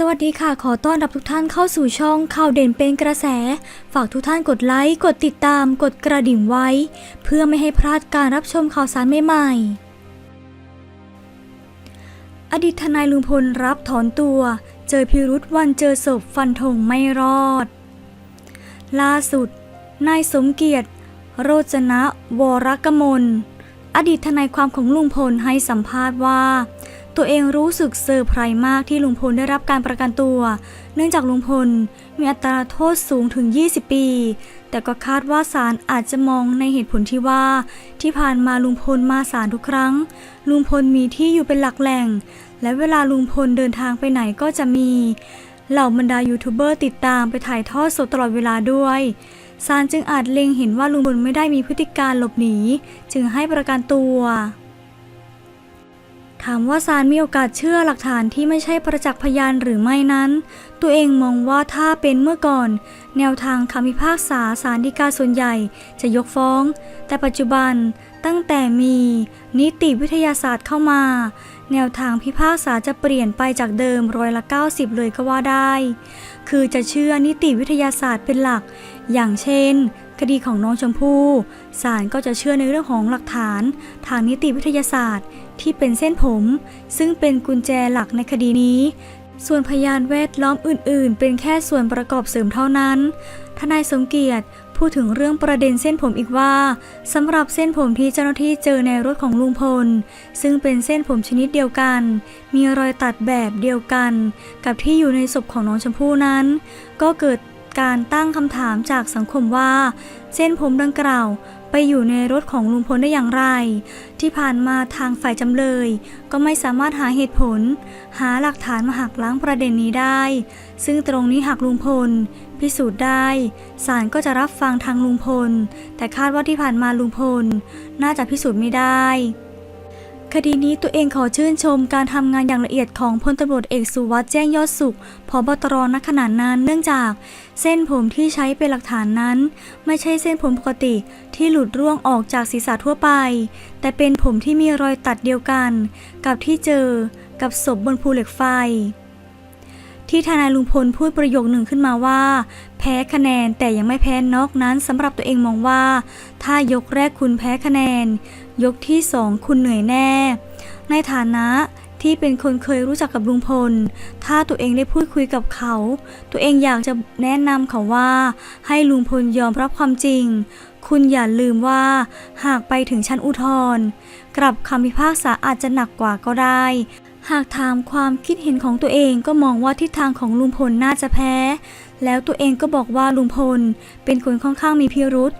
สวัสดีค่ะ ขอต้อนรับทุกท่านเข้าสู่ช่องข่าวเด่นเป็นกระแส ฝากทุกท่านกดไลค์ กดติดตาม กดกระดิ่งไว้ เพื่อไม่ให้พลาดการรับชมข่าวสารใหม่ๆ อดีตทนายลุงพลรับถอนตัว เจอพิรุษวันเจอศพฟันธงไม่รอด ล่าสุด นายสมเกียรติ โรจนะ วรกมล อดีตทนายความของลุงพลให้สัมภาษณ์ว่า ตัวเองรู้สึกเซอร์ไพรส์มากที่ลุงพลได้รับการประกันตัว เนื่องจากลุงพลมีอัตราโทษสูงถึง 20 ปี แต่ก็คาดว่าศาลอาจจะมองในเหตุผลที่ว่า ที่ผ่านมาลุงพลมาศาลทุกครั้ง ลุงพลมีที่อยู่เป็นหลักแหล่ง และเวลาลุงพลเดินทางไปไหนก็จะมี เหล่าบรรดายูทูบเบอร์ติดตามไปถ่ายทอดสดตลอดเวลาด้วยศาลจึงอาจเล็งเห็นว่าลุงพลไม่ได้มีพฤติการหลบหนี จึงให้ประกันตัว ถามว่าศาลมีโอกาสเชื่อหลักฐานที่ไม่ใช่ประจักษ์พยานหรือไม่นั้น ตัวเองมองว่าถ้าเป็นเมื่อก่อน แนวทางคำพิพากษาศาลฎีกาส่วนใหญ่จะยกฟ้อง แต่ปัจจุบันตั้งแต่มีนิติวิทยาศาสตร์เข้ามา แนวทางพิพากษาจะเปลี่ยนไปจากเดิมร้อยละ 90 เลยก็ว่าได้ คือจะเชื่อนิติวิทยาศาสตร์เป็นหลัก อย่างเช่นคดีของน้องชมพู่ศาลก็จะเชื่อในเรื่องของหลักฐาน ทางนิติวิทยาศาสตร์ ที่เป็นเส้นผม ซึ่งเป็นกุญแจหลักในคดีนี้ ส่วนพยานแวดล้อมอื่น ๆ เป็นแค่ส่วนประกอบเสริมเท่านั้น ทนายสมเกียรติพูดถึงเรื่องประเด็นเส้นผมอีกว่าสำหรับเส้นผมที่เจ้าหน้าที่เจอในรถของลุงพล ซึ่งเป็นเส้นผมชนิดเดียวกัน มีรอยตัดแบบเดียวกัน กับที่อยู่ในศพของน้องชมพู่นั้น ก็เกิดการตั้งคำถามจากสังคมว่า เส้นผมดังกล่าว ไปอยู่ในรถของลุงพลได้อย่างไร ที่ผ่านมาทางฝ่ายจำเลย ก็ไม่สามารถหาเหตุผล หาหลักฐานมาหักล้างประเด็นนี้ได้ ซึ่งตรงนี้หากลุงพล พิสูจน์ได้ศาลก็จะรับฟังทางลุงพล แต่คาดว่าที่ผ่านมาลุงพล น่าจะพิสูจน์ไม่ได้ คดีนี้ตัวเองขอชื่นชมการทำงานอย่างละเอียดของพลตำรวจเอกสุวัสด์แจ้งยอดสุขพบตรณขณะนั้นเนื่องจาก เส้นผมที่ใช้เป็นหลักฐานนั้น ไม่ใช่เส้นผมปกติที่หลุดร่วงออกจากศีรษะทั่วไป แต่เป็นผมที่มีรอยตัดเดียวกัน กับที่เจอกับศพบนภูเหล็กไฟ ที่ทนายลุงพลพูดประโยคหนึ่งขึ้นมาว่า แพ้คะแนนแต่ยังไม่แพ้นอกนั้นสำหรับตัวเองมองว่า ถ้ายกแรกคุณแพ้คะแนน ยกที่สองคุณเหนื่อยแน่ ในฐานะที่เป็นคนเคยรู้จักกับลุงพล ถ้าตัวเองได้พูดคุยกับเขา ตัวเองอยากจะแนะนำเขาว่า ให้ลุงพลยอมรับความจริง คุณอย่าลืมว่า หากไปถึงชั้นอุทธรณ์กลับคำพิพากษาอาจจะหนักกว่าก็ได้ หากถามความคิดเห็นของตัวเองก็มองว่าทิศทางของลุงพลน่าจะแพ้ แล้วตัวเองก็บอกว่าลุงพลเป็นคนค่อนข้างมีพิรุษ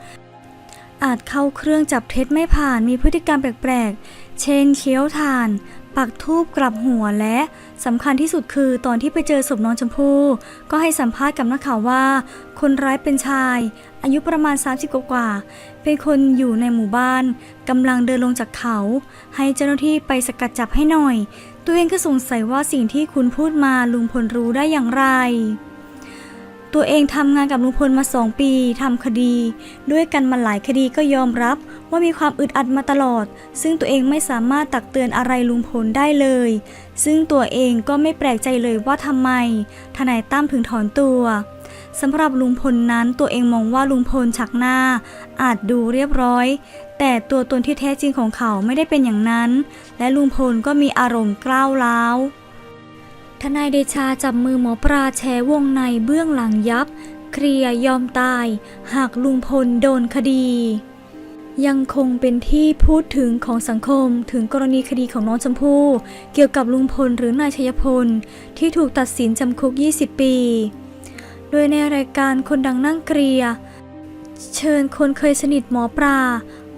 อาจเข้าเครื่องจับเท็จไม่ผ่านมีพฤติกรรมแปลกๆ เช่นเคี้ยวถ่าน ปักทูบกลับหัวและสำคัญที่สุดคือตอนที่ไปเจอศพน้องชมพู่ก็ให้สัมภาษณ์กับนักข่าวว่า คนร้ายเป็นชาย อายุประมาณ 30 กว่า เป็นคนอยู่ในหมู่บ้านกำลังเดินลงจากเขา ให้เจ้าหน้าที่ไปสกัดจับให้หน่อย ตัวเองก็สงสัยว่าสิ่งที่คุณพูดมาลุงพลรู้ได้อย่างไร ตัวเองทำงานกับลุงพลมาสองปีทำคดี ด้วยกันมาหลายคดีก็ยอมรับว่ามีความอึดอัดมาตลอด ซึ่งตัวเองไม่สามารถตักเตือนอะไรลุงพลได้เลย ซึ่งตัวเองก็ไม่แปลกใจเลยว่าทำไมทนายตั้มถึงถอนตัว สำหรับลุงพลนั้นตัวเองมองว่าลุงพลฉักหน้า อาจดูเรียบร้อย แต่ตัวตนที่แท้จริงของเขาไม่ได้เป็นอย่างนั้น และลุงพลก็มีอารมณ์กล้าวร้าวทนายเดชาจับมือหมอปลาแชร์วงในเบื้องหลังยับ เคลียยอมตาย หากลุงพลโดนคดี ยังคงเป็นที่พูดถึงของสังคมถึงกรณีคดีของน้องชมพู่ เกี่ยวกับลุงพลหรือนายชัยพล ที่ถูกตัดสินจำคุก 20 ปี โดยในรายการคนดังนั่งเกลีย เชิญคนเคยสนิทหมอปลา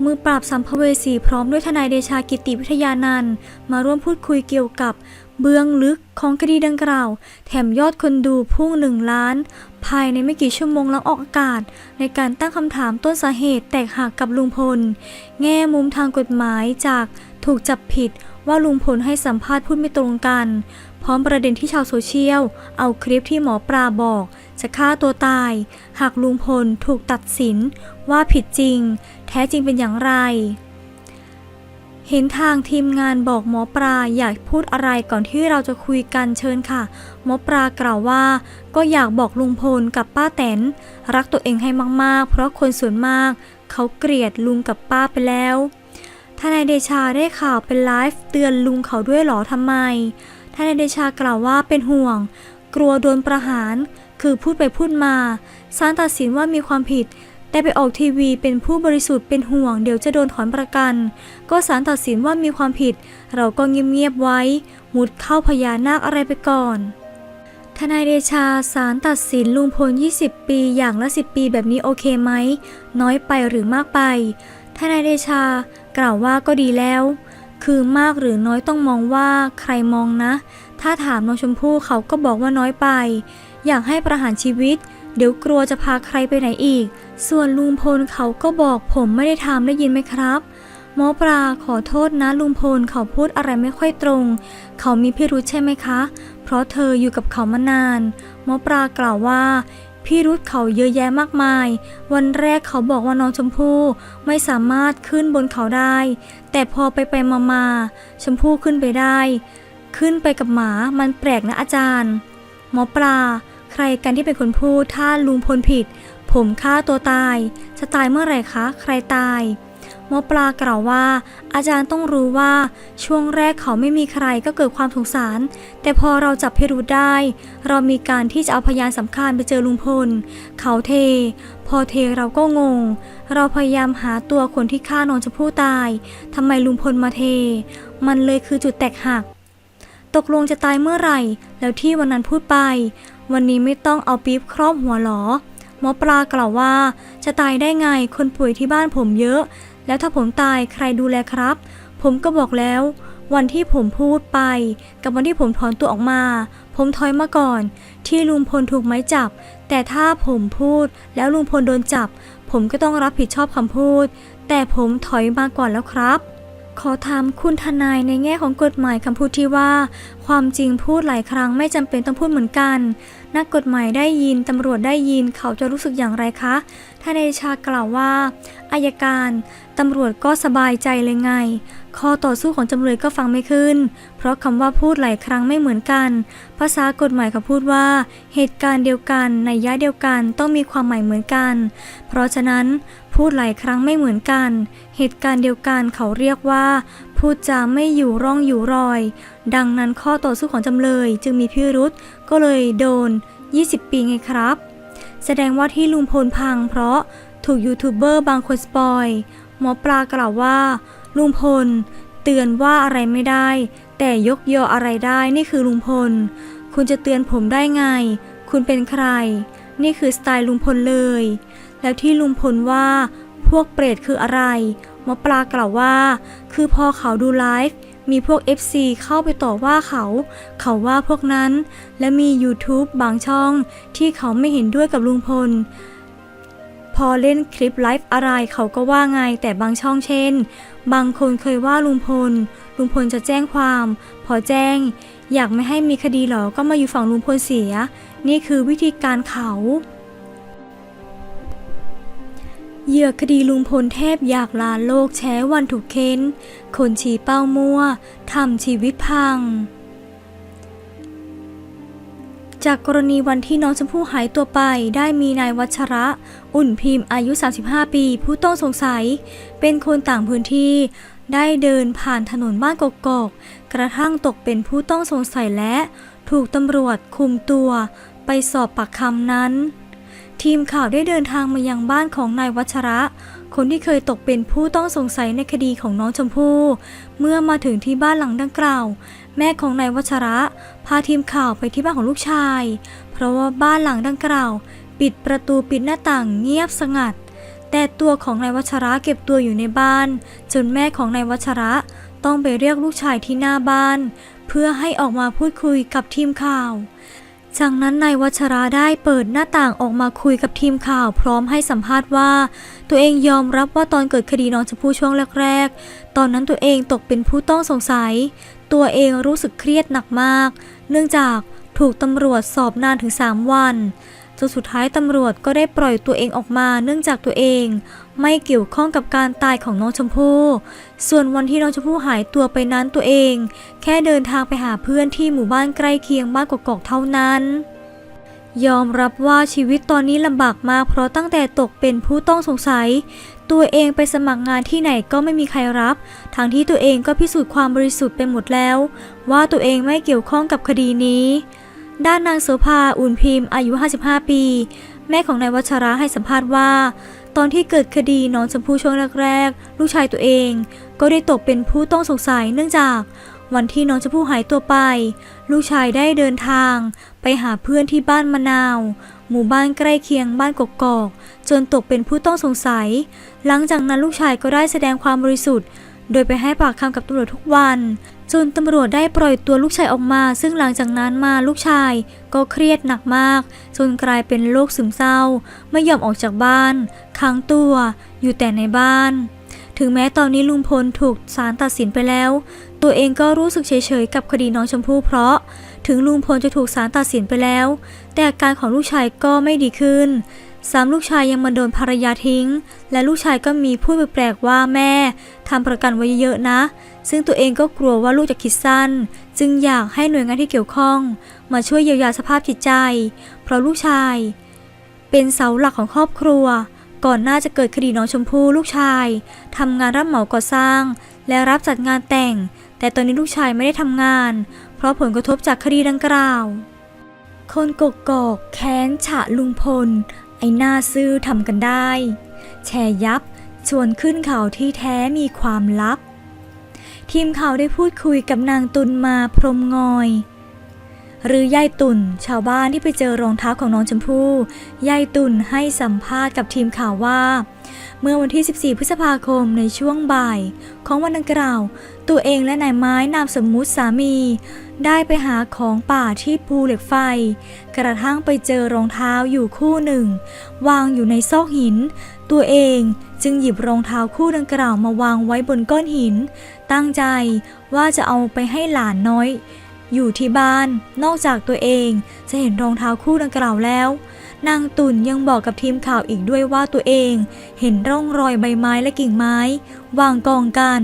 มือปราบสัมภเวสีพร้อมด้วยทนายเดชากิติวิทยานันท์มาร่วมพูดคุยเกี่ยวกับเบื้องลึกของคดีดังกล่าว แถมยอดคนดูพุ่งหนึ่งล้าน ภายในไม่กี่ชั่วโมงหลังออกอากาศ ในการตั้งคำถามต้นสาเหตุแตกหักกับลุงพล แง่มุมทางกฎหมายจากถูกจับผิดว่าลุงพลให้สัมภาษณ์พูดไม่ตรงกัน พร้อมประเด็นที่ชาวโซเชียล เอาคลิปที่หมอปลาบอก จะฆ่าตัวตาย หากลุงพลถูกตัดสินว่าผิดจริง แท้จริงเป็นอย่างไร เห็นทางทีมงานบอกหมอปลาอยากพูดอะไรก่อนที่เราจะคุยกันเชิญค่ะ หมอปลากล่าวว่า ก็อยากบอกลุงพลกับป้าแตน รักตัวเองให้มากๆ เพราะคนส่วนมาก เขาเกลียดลุงกับป้าไปแล้วทนายเดชาได้ข่าวเป็นไลฟ์เตือนลุงเขาด้วยหรอทำไมทนายเดชากล่าวว่าเป็นห่วง กลัวโดนประหาร คือพูดไปพูดมาศาลตัดสินว่ามีความผิด แต่ไปออกทีวีเป็นผู้บริสุทธิ์เป็นห่วงเดี๋ยวจะโดนถอนประกัน ก็ศาลตัดสินว่ามีความผิด เราก็เงียบๆไว้ มุดเข้าพญานาคอะไรไปก่อนทนายเดชาศาลตัดสินลุงพล 20 ปีอย่างละ 10 ปีแบบนี้โอเคไหม น้อยไปหรือมากไป ทนายเดชากล่าวว่าก็ดีแล้ว คือมากหรือน้อยต้องมองว่าใครมองนะ ถ้าถามน้องชมพู่เขาก็บอกว่าน้อยไป อยากให้ประหารชีวิต เดี๋ยวกลัวจะพาใครไปไหนอีก ส่วนลุงพลเขาก็บอกผมไม่ได้ทำได้ยินไหมครับหมอปลาขอโทษนะลุงพลเขาพูดอะไรไม่ค่อยตรง เขามีพิรุธใช่ไหมคะ เพราะเธออยู่กับเขามานานหมอปลากล่าวว่าพี่รุธเขาเยอะแยะมากมาย วันแรกเขาบอกว่าน้องชมพู่ไม่สามารถขึ้นบนเขาได้ แต่พอไปไปมามาชมพู่ขึ้นไปได้ ขึ้นไปกับหมามันแปลกนะอาจารย์ หมอปลา ใครกันที่เป็นคนพูดถ้าลุงพลผิด ผมฆ่าตัวตาย จะตายเมื่อไหร่คะ ใครตาย หมอปลากล่าวว่า อาจารย์ต้องรู้ว่าช่วงแรกเขาไม่มีใครก็เกิดความสงสาร แต่พอเราจับพิรุธได้ เรามีการที่จะเอาพยานสำคัญไปเจอลุงพล เขาเท พอเทเราก็งง เราพยายามหาตัวคนที่ฆ่าน้องชมพู่ตายทำไมลุงพลมาเท มันเลยคือจุดแตกหัก ตกลงจะตายเมื่อไหร่ แล้วที่วันนั้นพูดไป วันนี้ไม่ต้องเอาปี๊บครอบหัวหรอ หมอปลากล่าวว่า จะตายได้ไงคนป่วยที่บ้านผมเยอะ แล้วถ้าผมตายใครดูแลครับ ผมก็บอกแล้ว วันที่ผมพูดไป กับวันที่ผมถอนตัวออกมา ผมถอยมาก่อน ที่ลุงพลถูกไม้จับ แต่ถ้าผมพูดแล้วลุงพลโดนจับ ผมก็ต้องรับผิดชอบคำพูด แต่ผมถอยมาก่อนแล้วครับ ขอถามคุณทนายในแง่ของกฎหมายคำพูดที่ว่า ความจริงพูดหลายครั้งไม่จำเป็นต้องพูดเหมือนกัน นักกฎหมายได้ยินตำรวจได้ยินเขาจะรู้สึกอย่างไรคะทนายชากล่าวว่าอายการตำรวจก็สบายใจเลยไง ข้อต่อสู้ของจำเลยก็ฟังไม่ขึ้น เพราะคำว่าพูดหลายครั้งไม่เหมือนกัน ภาษากฎหมายเขาพูดว่า เหตุการณ์เดียวกันในยะเดียวกันต้องมีความหมายเหมือนกัน เพราะฉะนั้น พูดหลายครั้งไม่เหมือนกัน เหตุการณ์เดียวกันเขาเรียกว่า พูดจาไม่อยู่ร่องอยู่รอย ดังนั้นข้อต่อสู้ของจำเลย จึงมีพิรุษก็เลยโดน 20 ปีไงครับ แสดงว่าที่ลุงพลพัง เพราะถูกยูทูบเบอร์บางคนสปอย หมอปลากล่าวว่า ลุงพล เตือนว่าอะไรไม่ได้ แต่ยกยออะไรได้นี่คือลุงพล คุณจะเตือนผมได้ไง คุณเป็นใคร นี่คือสไตล์ลุงพลเลย แล้วที่ลุงพลว่าพวกเปรตคืออะไรหมอปลากล่าวว่า คือพอเขาดูไลฟ์มีพวก FC เข้าไปต่อว่าเขา เขาว่าพวกนั้น และมี YouTube บางช่องที่เขาไม่เห็นด้วยกับลุงพล พอเล่นคลิปไลฟ์อะไรเขาก็ว่าไงแต่บางช่องเช่น บางคนเคยว่าลุงพล ลุงพลจะแจ้งความ พอแจ้ง อยากไม่ให้มีคดีหรอก็มาอยู่ฝั่งลุงพลเสีย นี่คือวิธีการเขา เหยื่อคดีลุงพลแทบอยากลาโลกแช้วันถูกเค้น คนชี้เป้ามั่วทำชีวิตพัง จากกรณีวันที่น้องชมพู่หายตัวไปได้มีนายวัชระ อุ่นพิมพ์อายุ 35 ปี ผู้ต้องสงสัย เป็นคนต่างพื้นที่ ได้เดินผ่านถนนบ้านกกอก กระทั่งตกเป็นผู้ต้องสงสัยและ ถูกตำรวจคุมตัว ไปสอบปากคำนั้น ทีมข่าวได้เดินทางมายังบ้านของนายวัชระ คนที่เคยตกเป็นผู้ต้องสงสัยในคดีของน้องชมพู่ เมื่อมาถึงที่บ้านหลังดังกล่าว แม่ของนายวัชระ พาทีมข่าวไปที่บ้านของลูกชาย เพราะว่าบ้านหลังดังกล่าว ปิดประตูปิดหน้าต่างเงียบสงัด แต่ตัวของนายวัชระเก็บตัวอยู่ในบ้าน จนแม่ของนายวัชระต้องไปเรียกลูกชายที่หน้าบ้าน เพื่อให้ออกมาพูดคุยกับทีมข่าว จากนั้นนายวัชระได้เปิดหน้าต่างออกมาคุยกับทีมข่าวพร้อมให้สัมภาษณ์ว่า ตัวเองยอมรับว่าตอนเกิดคดีน้องชมพู่ช่วงแรกๆ ตอนนั้นตัวเองตกเป็นผู้ต้องสงสัย ตัวเองรู้สึกเครียดหนักมาก เนื่องจากถูกตำรวจสอบนานถึง 3 วัน จนสุดท้ายตำรวจก็ได้ปล่อยตัวเองออกมาเนื่องจากตัวเอง ไม่เกี่ยวข้องกับการตายของน้องชมพู่ส่วนวันที่น้องชมพู่หายตัวไปนั้นตัวเอง แค่เดินทางไปหาเพื่อนที่หมู่บ้านใกล้เคียงบ้านกกอกๆเท่านั้น ยอมรับว่าชีวิตตอนนี้ลำบากมากเพราะตั้งแต่ตกเป็นผู้ต้องสงสัย ตัวเองไปสมัครงานที่ไหนก็ไม่มีใครรับ ทั้งที่ตัวเองก็พิสูจน์ความบริสุทธิ์ไปหมดแล้ว ว่าตัวเองไม่เกี่ยวข้องกับคดีนี้ ด้านนางโสภาอุ่นพิมพ์อายุ 55 ปี แม่ของนายวัชระให้สัมภาษณ์ว่า ตอนที่เกิดคดีน้องชมพู่ช่วงแรกๆ ลูกชายตัวเอง ก็ได้ตกเป็นผู้ต้องสงสัยเนื่องจาก วันที่น้องชมพู่หายตัวไป ลูกชายได้เดินทาง ไปหาเพื่อนที่บ้านมะนาว หมู่บ้านใกล้เคียงบ้านกกอก จนตกเป็นผู้ต้องสงสัย หลังจากนั้นลูกชายก็ได้แสดงความบริสุทธิ์ โดยไปให้ปากคำกับตำรวจทุกวัน จนตำรวจได้ปล่อยตัวลูกชายออกมา ซึ่งหลังจากนั้นมาลูกชายก็เครียดหนักมาก จนกลายเป็นโรคซึมเศร้า ไม่ยอมออกจากบ้านค้างตัวอยู่แต่ในบ้าน ถึงแม้ตอนนี้ลุงพลถูกศาลตัดสินไปแล้ว ตัวเองก็รู้สึกเฉยๆกับคดีน้องชมพู่เพราะ ถึงลุงพลจะถูกศาลตัดสินไปแล้ว แต่อาการของลูกชายก็ไม่ดีขึ้นสามลูกชายยังมาโดนภรรยาทิ้ง และลูกชายก็มีพูดแปลกๆว่าแม่ทำประกันไว้เยอะนะ ซึ่งตัวเองก็กลัวว่าลูกจะคิดสั้น จึงอยากให้หน่วยงานที่เกี่ยวข้อง มาช่วยเยียวยาสภาพจิตใจ เพราะลูกชาย เป็นเสาหลักของครอบครัว ก่อนหน้าจะเกิดคดีน้องชมพู่ลูกชายทำงานรับเหมาก่อสร้าง และรับจัดงานแต่ง แต่ตอนนี้ลูกชายไม่ได้ทำงาน เพราะผลกระทบจากคดีดังกล่าว คนกกอกแค้นฉะลุงพล ไอ้หน้าซื่อทำกันได้ แชร์ยับชวนขึ้นเขาที่แท้มีความลับ ทีมข่าวได้พูดคุยกับนางตุนมาพรมงอย หรือยายตุ่นชาวบ้านที่ไปเจอรองเท้าของน้องชมพู่ยายตุ่นให้สัมภาษณ์กับทีมข่าวว่า เมื่อวันที่ 14 พฤษภาคมในช่วงบ่าย ของวันดังกล่าว ตัวเองและนายไม้นามสมมุติสามี ได้ไปหาของป่าที่ภูเหล็กไฟ กระทั่งไปเจอรองเท้าอยู่คู่หนึ่ง วางอยู่ในซอกหิน ตัวเองจึงหยิบรองเท้าคู่ดังกล่าวมาวางไว้บนก้อนหิน ตั้งใจว่าจะเอาไปให้หลานน้อย อยู่ที่บ้าน นอกจากตัวเองจะเห็นรองเท้าคู่ดังกล่าวแล้ว นางตุ่นยังบอกกับทีมข่าวอีกด้วยว่าตัวเองเห็นร่องรอยใบไม้และกิ่งไม้ วางกองกัน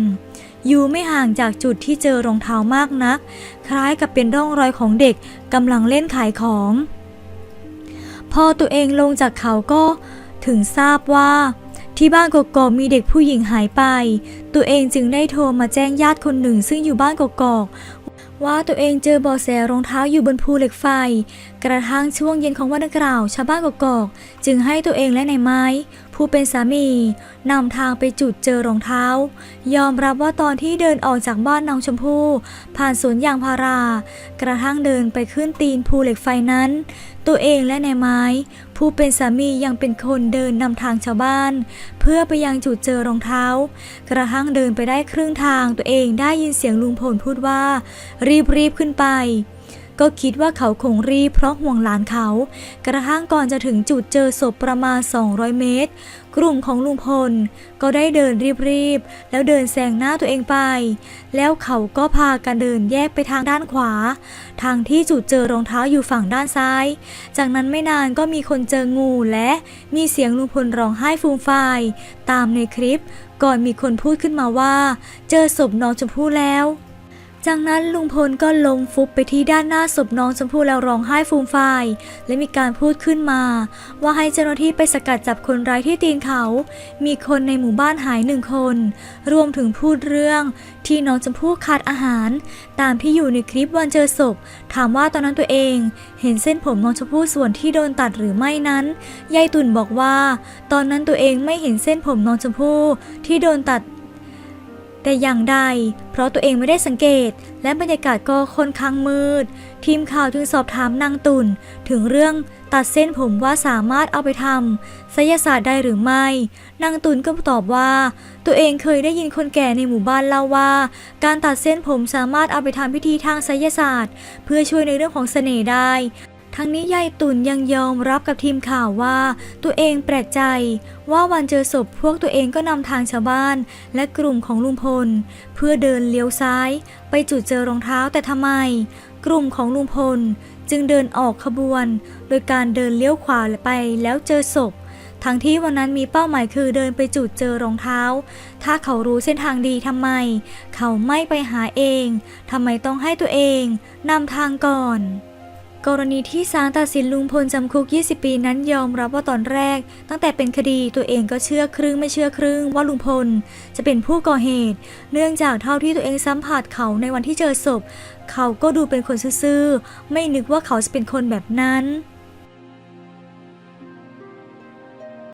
อยู่ไม่ห่างจากจุดที่เจอรองเท้ามากนัก คล้ายกับเป็นร่องรอยของเด็กกำลังเล่นขายของ พอตัวเองลงจากเขาก็ ถึงทราบว่า ที่บ้านกกอกมีเด็กผู้หญิงหายไป ตัวเองจึงได้โทรมาแจ้งญาติคนหนึ่งซึ่งอยู่บ้านกกอกว่าตัวเองเจอบ่อแสรองเท้าอยู่บนภูเหล็กไฟ กระทั่งช่วงเย็นของวันดังกล่าวชาวบ้านกกอก จึงให้ตัวเองและนายไม้ ผู้เป็นสามีนำทางไปจุดเจอรองเท้า ยอมรับว่าตอนที่เดินออกจากบ้านน้องชมพู่ผ่านสวนยางพารา กระทั่งเดินไปขึ้นตีนภูเหล็กไฟนั้น ตัวเองและนายไม้ ผู้เป็นสามียังเป็นคนเดินนำทางชาวบ้าน เพื่อไปยังจุดเจอรองเท้า กระทั่งเดินไปได้ครึ่งทางตัวเองได้ยินเสียงลุงพลพูดว่า รีบรีบขึ้นไป ก็คิดว่าเขาคงรีบเพราะห่วงหลานเขา กระทั่งก่อนจะถึงจุดเจอศพประมาณ 200 เมตร กลุ่มของลุงพล ก็ได้เดินรีบๆ แล้วเดินแซงหน้าตัวเองไป แล้วเขาก็พากันเดินแยกไปทางด้านขวา ทางที่จุดเจอรองเท้าอยู่ฝั่งด้านซ้าย จากนั้นไม่นานก็มีคนเจองูและมีเสียงลุงพลร้องไห้ฟูมฟายตามในคลิป ก่อนมีคนพูดขึ้นมาว่า เจอศพน้องชมพู่แล้ว จากนั้นลุงพลก็ลงฟุบไปที่ด้านหน้าศพน้องชมพู่แล้วร้องไห้ฟูมฟายและมีการพูดขึ้นมา ว่าให้เจ้าหน้าที่ไปสกัดจับคนร้ายที่ตีนเขา มีคนในหมู่บ้านหายหนึ่งคน รวมถึงพูดเรื่อง ที่น้องชมพู่ขาดอาหาร ตามที่อยู่ในคลิปวันเจอศพ ถามว่าตอนนั้นตัวเอง เห็นเส้นผมน้องชมพู่ส่วนที่โดนตัดหรือไม่นั้นยายตุ่นบอกว่า ตอนนั้นตัวเองไม่เห็นเส้นผมน้องชมพู่ที่โดนตัด แต่อย่างใด เพราะตัวเองไม่ได้สังเกต และบรรยากาศก็ค่อนข้างมืด ทีมข่าวจึงสอบถามนางตุ่น ถึงเรื่องตัดเส้นผมว่าสามารถเอาไปทำไสยศาสตร์ได้หรือไม่ นางตุ่นก็ตอบว่า ตัวเองเคยได้ยินคนแก่ในหมู่บ้านเล่าว่า การตัดเส้นผมสามารถเอาไปทำพิธีทางไสยศาสตร์ เพื่อช่วยในเรื่องของเสน่ห์ได้ ทั้งนี้ยายตุ่นยังยอมรับกับทีมข่าวว่า ตัวเองแปลกใจ ว่าวันเจอศพพวกตัวเองก็นำทางชาวบ้าน และกลุ่มของลุงพล เพื่อเดินเลี้ยวซ้าย ไปจุดเจอรองเท้าแต่ทำไม กลุ่มของลุงพลจึงเดินออกขบวน โดยการเดินเลี้ยวขวาไปแล้วเจอศพทั้งที่วันนั้นมีเป้าหมายคือเดินไปจุดเจอรองเท้า ถ้าเขารู้เส้นทางดีทำไม เขาไม่ไปหาเอง ทำไมต้องให้ตัวเองนำทางก่อน กรณีที่ศาลตัดสินลุงพลจำคุก 20 ปีนั้นยอมรับว่าตอนแรก ตั้งแต่เป็นคดีตัวเองก็เชื่อครึ่งไม่เชื่อครึ่งว่าลุงพล จะเป็นผู้ก่อเหตุ เนื่องจากเท่าที่ตัวเองสัมผัสเขาในวันที่เจอศพ เขาก็ดูเป็นคนซื่อๆไม่นึกว่าเขาจะเป็นคนแบบนั้น